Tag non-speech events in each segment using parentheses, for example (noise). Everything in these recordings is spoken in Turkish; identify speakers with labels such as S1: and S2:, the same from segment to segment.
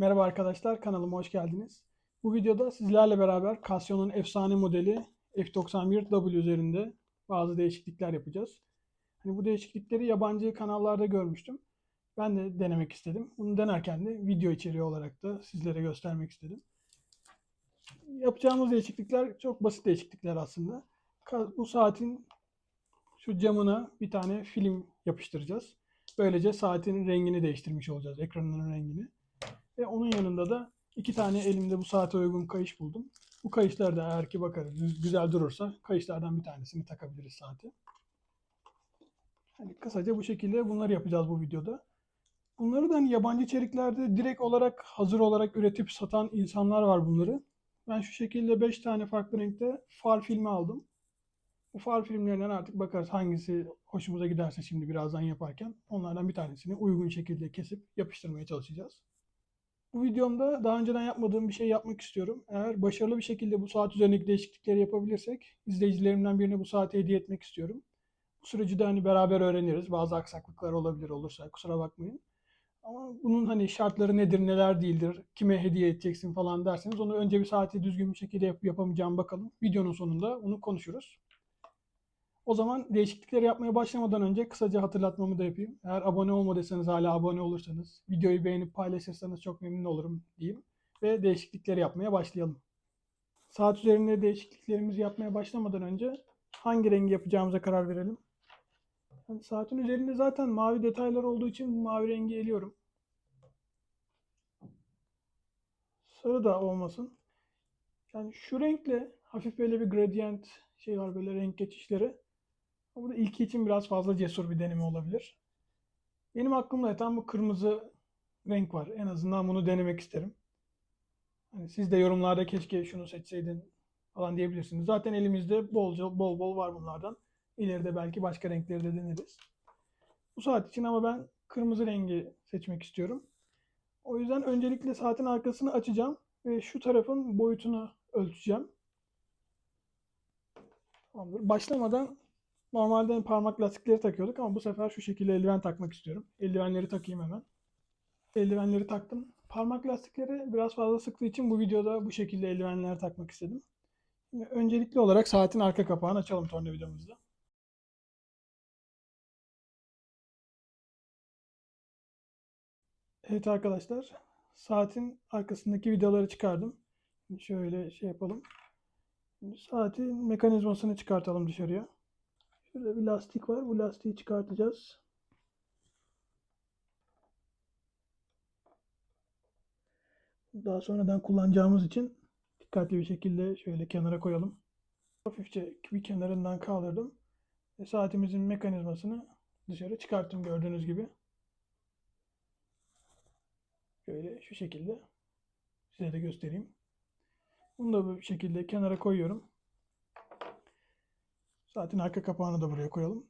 S1: Merhaba arkadaşlar, kanalıma hoş geldiniz. Bu videoda sizlerle beraber Casio'nun efsane modeli F91W üzerinde bazı değişiklikler yapacağız. Hani bu değişiklikleri yabancı kanallarda görmüştüm. Ben de denemek istedim. Bunu denerken de video içeriği olarak da sizlere göstermek istedim. Yapacağımız değişiklikler çok basit değişiklikler aslında. Bu saatin şu camına bir tane film yapıştıracağız. Böylece saatin rengini değiştirmiş olacağız, ekranının rengini. Ve onun yanında da iki tane elimde bu saate uygun kayış buldum. Bu kayışlar da eğer ki bakarız güzel durursa kayışlardan bir tanesini takabiliriz saate. Hani kısaca bu şekilde bunları yapacağız bu videoda. Bunları da hani yabancı içeriklerde direkt olarak hazır olarak üretip satan insanlar var bunları. Ben şu şekilde 5 tane farklı renkte far filmi aldım. Bu far filmlerinden artık bakarız hangisi hoşumuza giderse şimdi birazdan yaparken onlardan bir tanesini uygun şekilde kesip yapıştırmaya çalışacağız. Bu videomda daha önceden yapmadığım bir şey yapmak istiyorum. Eğer başarılı bir şekilde bu saat üzerindeki değişiklikleri yapabilirsek izleyicilerimden birine bu saati hediye etmek istiyorum. Bu süreci de hani beraber öğreniriz. Bazı aksaklıklar olabilir olursa kusura bakmayın. Ama bunun hani şartları nedir, neler değildir, kime hediye edeceksin falan derseniz onu önce bir saati düzgün bir şekilde yapıp yapamayacağım bakalım. Videonun sonunda onu konuşuruz. O zaman değişiklikleri yapmaya başlamadan önce kısaca hatırlatmamı da yapayım. Eğer abone olmadıysanız hala abone olursanız, videoyu beğenip paylaşırsanız çok memnun olurum diyeyim. Ve değişiklikleri yapmaya başlayalım. Saat üzerinde değişikliklerimizi yapmaya başlamadan önce hangi rengi yapacağımıza karar verelim. Yani saatin üzerinde zaten mavi detaylar olduğu için bu mavi rengi eliyorum. Sarı da olmasın. Yani şu renkle hafif böyle bir gradient şey var böyle renk geçişleri. Bu da ilki için biraz fazla cesur bir deneme olabilir. Benim aklımda yatan bu kırmızı renk var. En azından bunu denemek isterim. Hani siz de yorumlarda keşke şunu seçseydin falan diyebilirsiniz. Zaten elimizde bolca bol bol var bunlardan. İleride belki başka renkleri de deneriz. Bu saat için ama ben kırmızı rengi seçmek istiyorum. O yüzden öncelikle saatin arkasını açacağım ve şu tarafın boyutunu ölçeceğim. Tamamdır. Başlamadan normalde parmak lastikleri takıyorduk ama bu sefer şu şekilde eldiven takmak istiyorum. Eldivenleri takayım hemen. Eldivenleri taktım. Parmak lastikleri biraz fazla sıktığı için bu videoda bu şekilde eldivenler takmak istedim. Öncelikli olarak saatin arka kapağını açalım tornavidamızla. Evet arkadaşlar, saatin arkasındaki vidaları çıkardım. Şöyle şey yapalım. Saatin mekanizmasını çıkartalım dışarıya. Şurada bir lastik var. Bu lastiği çıkartacağız. Daha sonradan kullanacağımız için dikkatli bir şekilde şöyle kenara koyalım. Hafifçe bir kenarından kaldırdım. Ve saatimizin mekanizmasını dışarı çıkarttım gördüğünüz gibi. Şöyle şu şekilde size de göstereyim. Bunu da bu şekilde kenara koyuyorum. Saatin arka kapağını da buraya koyalım.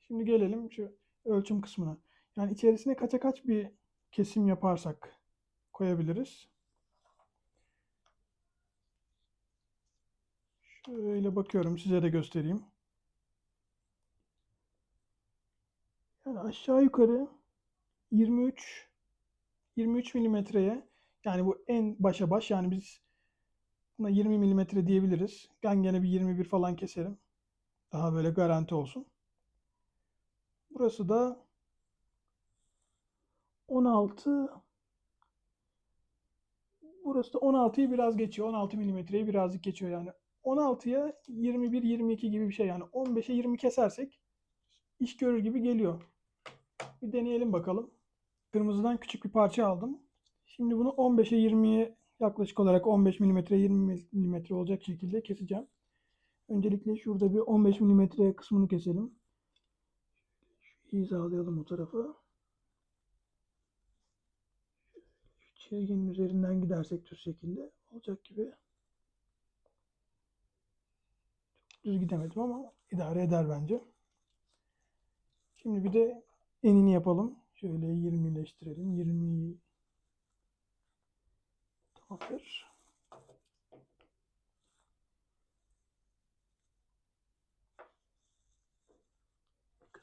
S1: Şimdi gelelim şu ölçüm kısmına. Yani içerisine kaça kaç bir kesim yaparsak koyabiliriz. Şöyle bakıyorum size de göstereyim. Yani aşağı yukarı 23 23 milimetreye yani bu en başa baş yani biz buna 20 milimetre diyebiliriz. Ben gene bir 21 falan keserim. Daha böyle garanti olsun. Burası da 16 Burası da 16'yı biraz geçiyor. 16 milimetreyi birazcık geçiyor yani. 16'ya 21-22 gibi bir şey yani. 15'e 20 kesersek iş görür gibi geliyor. Bir deneyelim bakalım. Kırmızıdan küçük bir parça aldım. Şimdi bunu 15'e 20'ye yaklaşık olarak 15 mm 20 mm olacak şekilde keseceğim. Öncelikle şurada bir 15 mm kısmını keselim. Hizalayalım o tarafı. Şu çizginin üzerinden gidersek düz şekilde olacak gibi. Çok düz gidemedim ama idare eder bence. Şimdi bir de enini yapalım. Şöyle 20'leştirelim. 20 Tamamdır.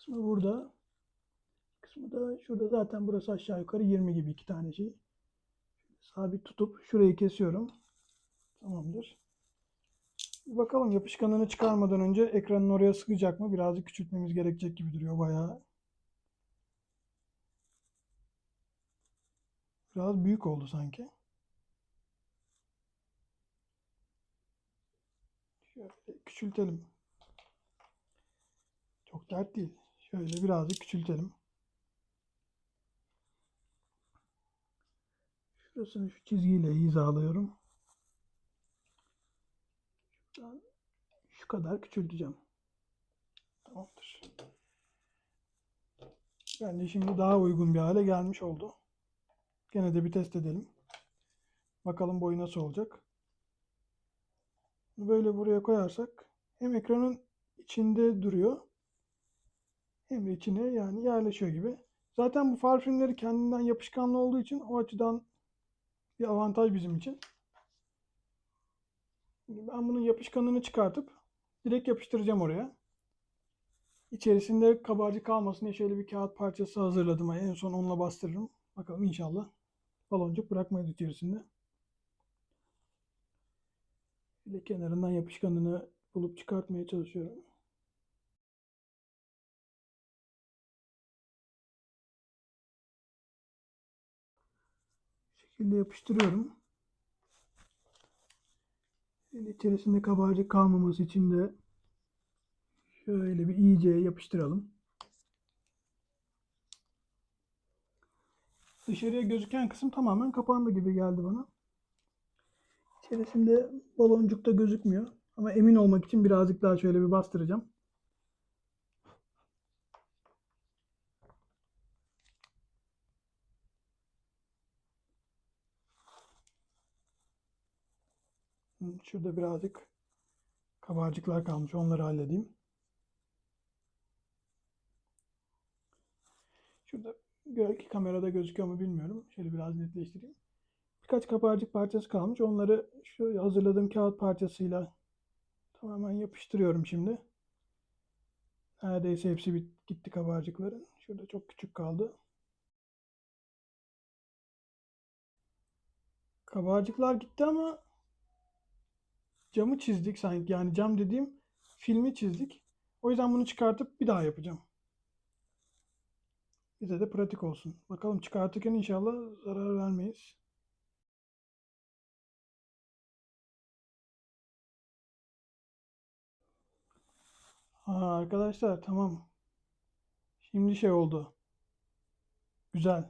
S1: Kısmı burada. Kısmı da şurada zaten burası aşağı yukarı 20 gibi iki tane şey. sabit tutup şurayı kesiyorum. Tamamdır. Bir bakalım yapışkanını çıkarmadan önce ekranın oraya sıkacak mı? Birazcık küçültmemiz gerekecek gibi duruyor bayağı. Biraz büyük oldu sanki. Şöyle küçültelim. Çok dert değil. Şöyle birazcık küçültelim. Şurasını şu çizgiyle hizalıyorum. Şuradan şu kadar küçülteceğim. Tamamdır. Bence şimdi daha uygun bir hale gelmiş oldu. Gene de bir test edelim. Bakalım boyu nasıl olacak. Böyle buraya koyarsak hem ekranın içinde duruyor de içine yani yerleşiyor gibi. Zaten bu far filmleri kendinden yapışkanlı olduğu için o açıdan bir avantaj bizim için. Ben bunun yapışkanını çıkartıp direkt yapıştıracağım oraya. İçerisinde kabarcık kalmasın diye şöyle bir kağıt parçası hazırladım. En son onunla bastırırım. Bakalım inşallah baloncuk bırakmayız içerisinde. Şöyle kenarından yapışkanını bulup çıkartmaya çalışıyorum. Şekilde yapıştırıyorum. Şöyle içerisinde kabarcık kalmaması için de şöyle bir iyice yapıştıralım. Dışarıya gözüken kısım tamamen kapandı gibi geldi bana. İçerisinde baloncuk da gözükmüyor. Ama emin olmak için birazcık daha şöyle bir bastıracağım. Şurada birazcık kabarcıklar kalmış. Onları halledeyim. Şurada belki kamerada gözüküyor mu bilmiyorum. Şöyle biraz netleştireyim. Birkaç kabarcık parçası kalmış. Onları şu hazırladığım kağıt parçasıyla tamamen yapıştırıyorum şimdi. Neredeyse hepsi bit- gitti kabarcıkların. Şurada çok küçük kaldı. Kabarcıklar gitti ama camı çizdik sanki. Yani cam dediğim filmi çizdik. O yüzden bunu çıkartıp bir daha yapacağım. Bize de pratik olsun. Bakalım çıkartırken inşallah zarar vermeyiz. Aa, arkadaşlar tamam. Şimdi şey oldu. Güzel.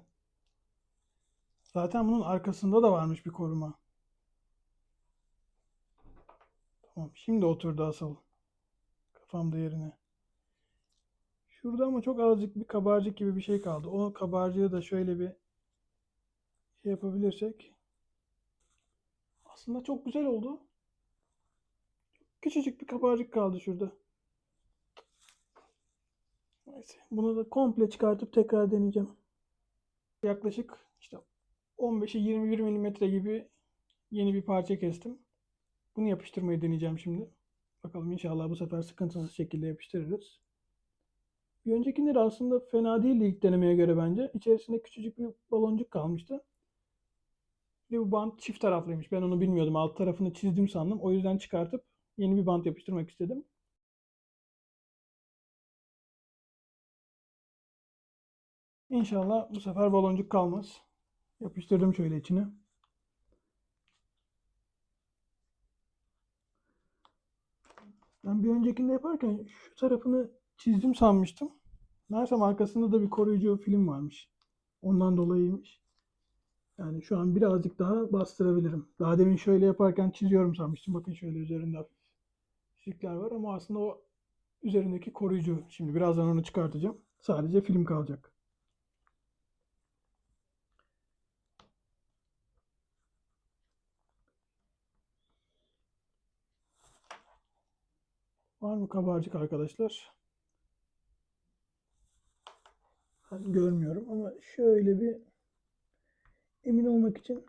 S1: Zaten bunun arkasında da varmış bir koruma. Tamam. Şimdi oturdu asıl. Kafamda yerine. Şurada ama çok azıcık bir kabarcık gibi bir şey kaldı. O kabarcığı da şöyle bir şey yapabilirsek. Aslında çok güzel oldu. Küçücük bir kabarcık kaldı şurada. Neyse. Bunu da komple çıkartıp tekrar deneyeceğim. Yaklaşık işte 15'e 21 milimetre gibi yeni bir parça kestim. Bunu yapıştırmayı deneyeceğim şimdi. Bakalım inşallah bu sefer sıkıntısız şekilde yapıştırırız. Bir öncekileri aslında fena değildi ilk denemeye göre bence. İçerisinde küçücük bir baloncuk kalmıştı. Ve bu bant çift taraflıymış. Ben onu bilmiyordum. Alt tarafını çizdim sandım. O yüzden çıkartıp yeni bir bant yapıştırmak istedim. İnşallah bu sefer baloncuk kalmaz. Yapıştırdım şöyle içine. Ben bir öncekinde yaparken şu tarafını çizdim sanmıştım. Meğersem arkasında da bir koruyucu film varmış. Ondan dolayıymış. Yani şu an birazcık daha bastırabilirim. Daha demin şöyle yaparken çiziyorum sanmıştım. Bakın şöyle üzerinde hafif çizikler var ama aslında o üzerindeki koruyucu. Şimdi birazdan onu çıkartacağım. Sadece film kalacak. Var mı kabarcık arkadaşlar? Ben görmüyorum ama şöyle bir emin olmak için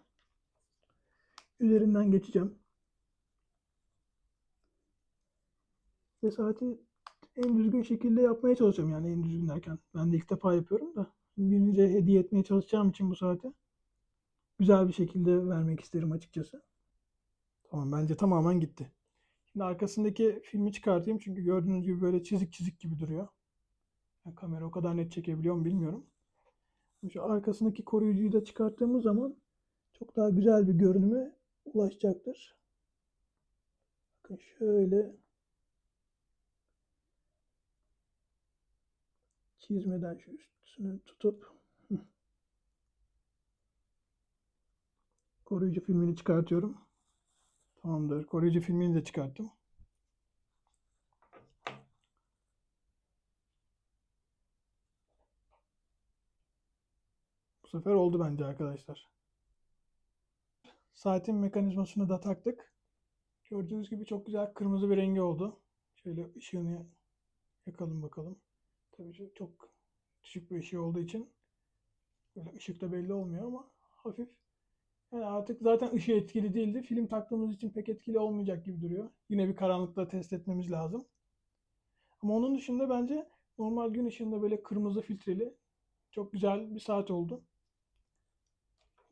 S1: üzerinden geçeceğim. Ve saati en düzgün şekilde yapmaya çalışıyorum yani en düzgün derken. Ben de ilk defa yapıyorum da. Birinize hediye etmeye çalışacağım için bu saati. güzel bir şekilde vermek isterim açıkçası. Tamam bence tamamen gitti. Şimdi arkasındaki filmi çıkartayım çünkü gördüğünüz gibi böyle çizik çizik gibi duruyor. Yani kamera o kadar net çekebiliyor mu bilmiyorum. Şu arkasındaki koruyucuyu da çıkarttığımız zaman çok daha güzel bir görünüme ulaşacaktır. Bakın şöyle çizmeden şu üstünü tutup (laughs) koruyucu filmini çıkartıyorum. Tamamdır. Koruyucu filmini de çıkarttım. Bu sefer oldu bence arkadaşlar. Saatin mekanizmasını da taktık. Gördüğünüz gibi çok güzel kırmızı bir rengi oldu. Şöyle ışığını yakalım bakalım. Tabii çok düşük bir ışığı olduğu için böyle ışıkta belli olmuyor ama hafif. Yani artık zaten ışığı etkili değildi. Film taktığımız için pek etkili olmayacak gibi duruyor. Yine bir karanlıkta test etmemiz lazım. Ama onun dışında bence normal gün ışığında böyle kırmızı filtreli çok güzel bir saat oldu.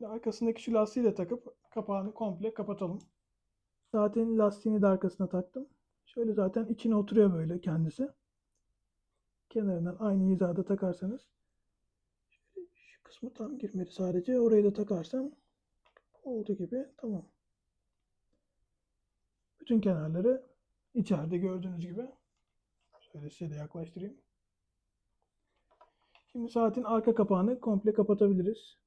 S1: Arkasındaki şu lastiği de takıp kapağını komple kapatalım. Saatin lastiğini de arkasına taktım. Şöyle zaten içine oturuyor böyle kendisi. Kenarından aynı hizada takarsanız şu kısmı tam girmedi sadece. Orayı da takarsam oldu gibi tamam. Bütün kenarları içeride gördüğünüz gibi. Şöyle size de yaklaştırayım. Şimdi saatin arka kapağını komple kapatabiliriz.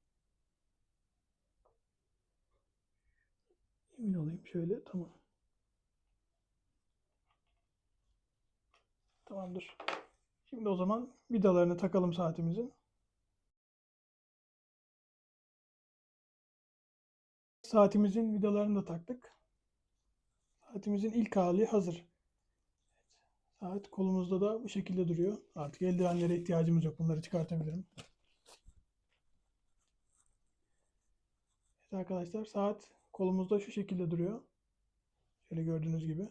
S1: Emin olayım şöyle. Tamam. Tamamdır. Şimdi o zaman vidalarını takalım saatimizin. Saatimizin vidalarını da taktık. Saatimizin ilk hali hazır. Saat kolumuzda da bu şekilde duruyor. Artık eldivenlere ihtiyacımız yok. Bunları çıkartabilirim. Evet arkadaşlar saat kolumuzda şu şekilde duruyor. Şöyle gördüğünüz gibi.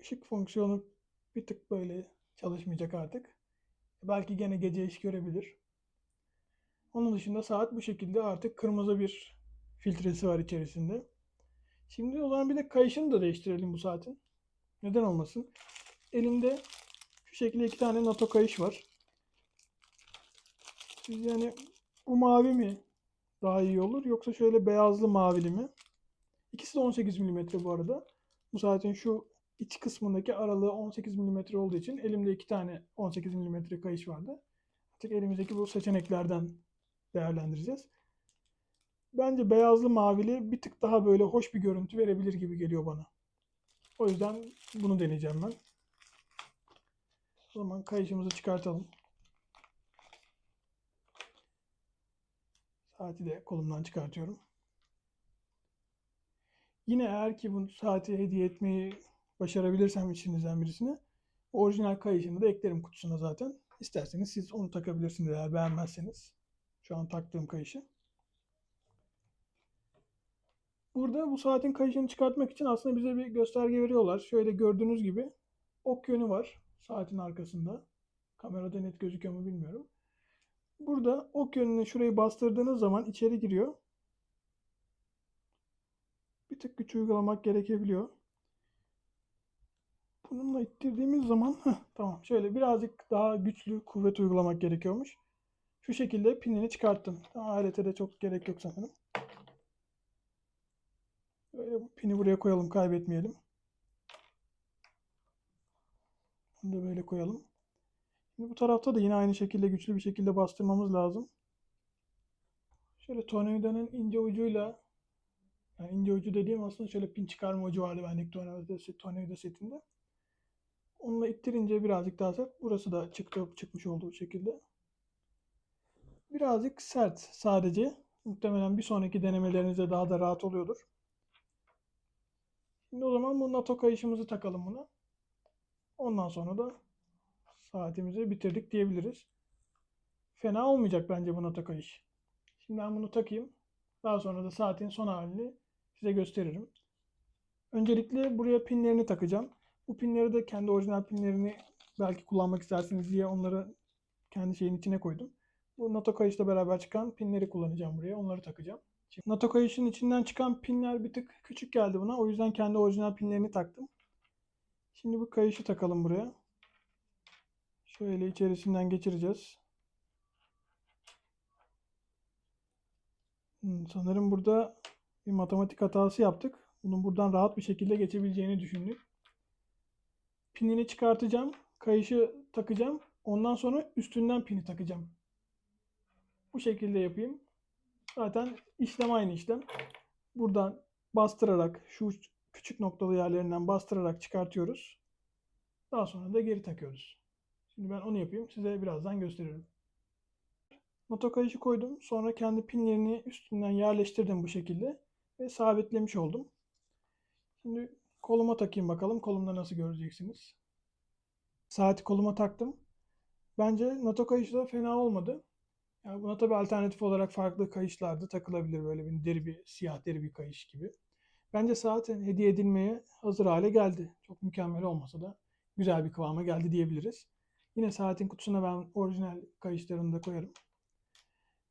S1: Işık fonksiyonu bir tık böyle çalışmayacak artık. Belki gene gece iş görebilir. Onun dışında saat bu şekilde artık kırmızı bir filtresi var içerisinde. Şimdi o zaman bir de kayışını da değiştirelim bu saatin. Neden olmasın? Elimde şu şekilde iki tane NATO kayış var. Yani bu mavi mi daha iyi olur yoksa şöyle beyazlı mavili mi? İkisi de 18 mm bu arada. Bu saatin şu iç kısmındaki aralığı 18 mm olduğu için elimde iki tane 18 mm kayış vardı. Artık elimizdeki bu seçeneklerden değerlendireceğiz. Bence beyazlı mavili bir tık daha böyle hoş bir görüntü verebilir gibi geliyor bana. O yüzden bunu deneyeceğim ben. O zaman kayışımızı çıkartalım. Saati de kolumdan çıkartıyorum. Yine eğer ki bu saati hediye etmeyi başarabilirsem içinizden birisine orijinal kayışını da eklerim kutusuna zaten. İsterseniz siz onu takabilirsiniz eğer beğenmezseniz. Şu an taktığım kayışı. Burada bu saatin kayışını çıkartmak için aslında bize bir gösterge veriyorlar. Şöyle gördüğünüz gibi ok yönü var saatin arkasında. Kamerada net gözüküyor mu bilmiyorum. Burada ok yönüne şurayı bastırdığınız zaman içeri giriyor. Bir tık güç uygulamak gerekebiliyor. Bununla ittirdiğimiz zaman heh, tamam şöyle birazcık daha güçlü kuvvet uygulamak gerekiyormuş. Şu şekilde pinini çıkarttım. Alete de çok gerek yok sanırım. Böyle pini buraya koyalım kaybetmeyelim. Bunu da böyle koyalım. Şimdi bu tarafta da yine aynı şekilde güçlü bir şekilde bastırmamız lazım. Şöyle tornavidanın ince ucuyla yani ince ucu dediğim aslında şöyle pin çıkarma ucu vardı bendeki tornavida, tornavida setinde. Onunla ittirince birazcık daha sert. Burası da çıktı, çıkmış olduğu şekilde. Birazcık sert sadece. Muhtemelen bir sonraki denemelerinizde daha da rahat oluyordur. Şimdi o zaman bu NATO kayışımızı takalım buna. Ondan sonra da saatimizi bitirdik diyebiliriz. Fena olmayacak bence bu NATO kayış. Şimdi ben bunu takayım. Daha sonra da saatin son halini size gösteririm. Öncelikle buraya pinlerini takacağım. Bu pinleri de kendi orijinal pinlerini belki kullanmak istersiniz diye onları kendi şeyin içine koydum. Bu NATO kayışla beraber çıkan pinleri kullanacağım buraya. Onları takacağım. Şimdi NATO kayışın içinden çıkan pinler bir tık küçük geldi buna. O yüzden kendi orijinal pinlerini taktım. Şimdi bu kayışı takalım buraya. Şöyle içerisinden geçireceğiz. Hmm, sanırım burada bir matematik hatası yaptık. Bunun buradan rahat bir şekilde geçebileceğini düşündük. Pinini çıkartacağım. Kayışı takacağım. Ondan sonra üstünden pini takacağım. Bu şekilde yapayım. Zaten işlem aynı işlem. Buradan bastırarak şu küçük noktalı yerlerinden bastırarak çıkartıyoruz. Daha sonra da geri takıyoruz. Şimdi ben onu yapayım. Size birazdan gösteririm. Noto kayışı koydum. Sonra kendi pinlerini üstünden yerleştirdim bu şekilde. Ve sabitlemiş oldum. Şimdi koluma takayım bakalım. Kolumda nasıl göreceksiniz. Saati koluma taktım. Bence NATO kayışı da fena olmadı. Yani buna tabii alternatif olarak farklı kayışlar da takılabilir. Böyle bir deri bir, siyah deri bir kayış gibi. Bence saat hediye edilmeye hazır hale geldi. Çok mükemmel olmasa da güzel bir kıvama geldi diyebiliriz. Yine saatin kutusuna ben orijinal kayışlarını da koyarım.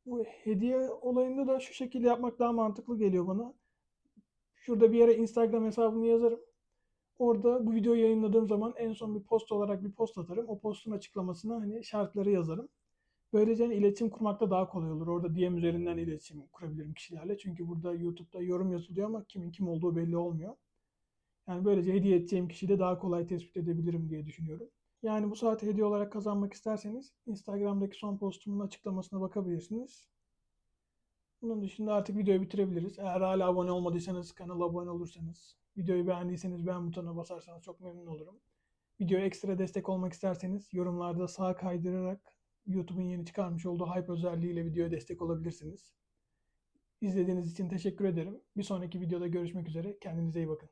S1: Bu hediye olayında da şu şekilde yapmak daha mantıklı geliyor bana. Şurada bir yere Instagram hesabımı yazarım. Orada bu videoyu yayınladığım zaman en son bir post olarak bir post atarım. O postun açıklamasına hani şartları yazarım. Böylece iletişim kurmakta daha kolay olur. Orada DM üzerinden iletişim kurabilirim kişilerle. Çünkü burada YouTube'da yorum yazılıyor ama kimin kim olduğu belli olmuyor. Yani böylece hediye edeceğim kişiyi de daha kolay tespit edebilirim diye düşünüyorum. Yani bu saati hediye olarak kazanmak isterseniz Instagram'daki son postumun açıklamasına bakabilirsiniz. Bunun dışında artık videoyu bitirebiliriz. Eğer hala abone olmadıysanız kanala abone olursanız, videoyu beğendiyseniz beğen butonuna basarsanız çok memnun olurum. Videoya ekstra destek olmak isterseniz yorumlarda sağ kaydırarak YouTube'un yeni çıkarmış olduğu hype özelliğiyle videoya destek olabilirsiniz. İzlediğiniz için teşekkür ederim. Bir sonraki videoda görüşmek üzere. Kendinize iyi bakın.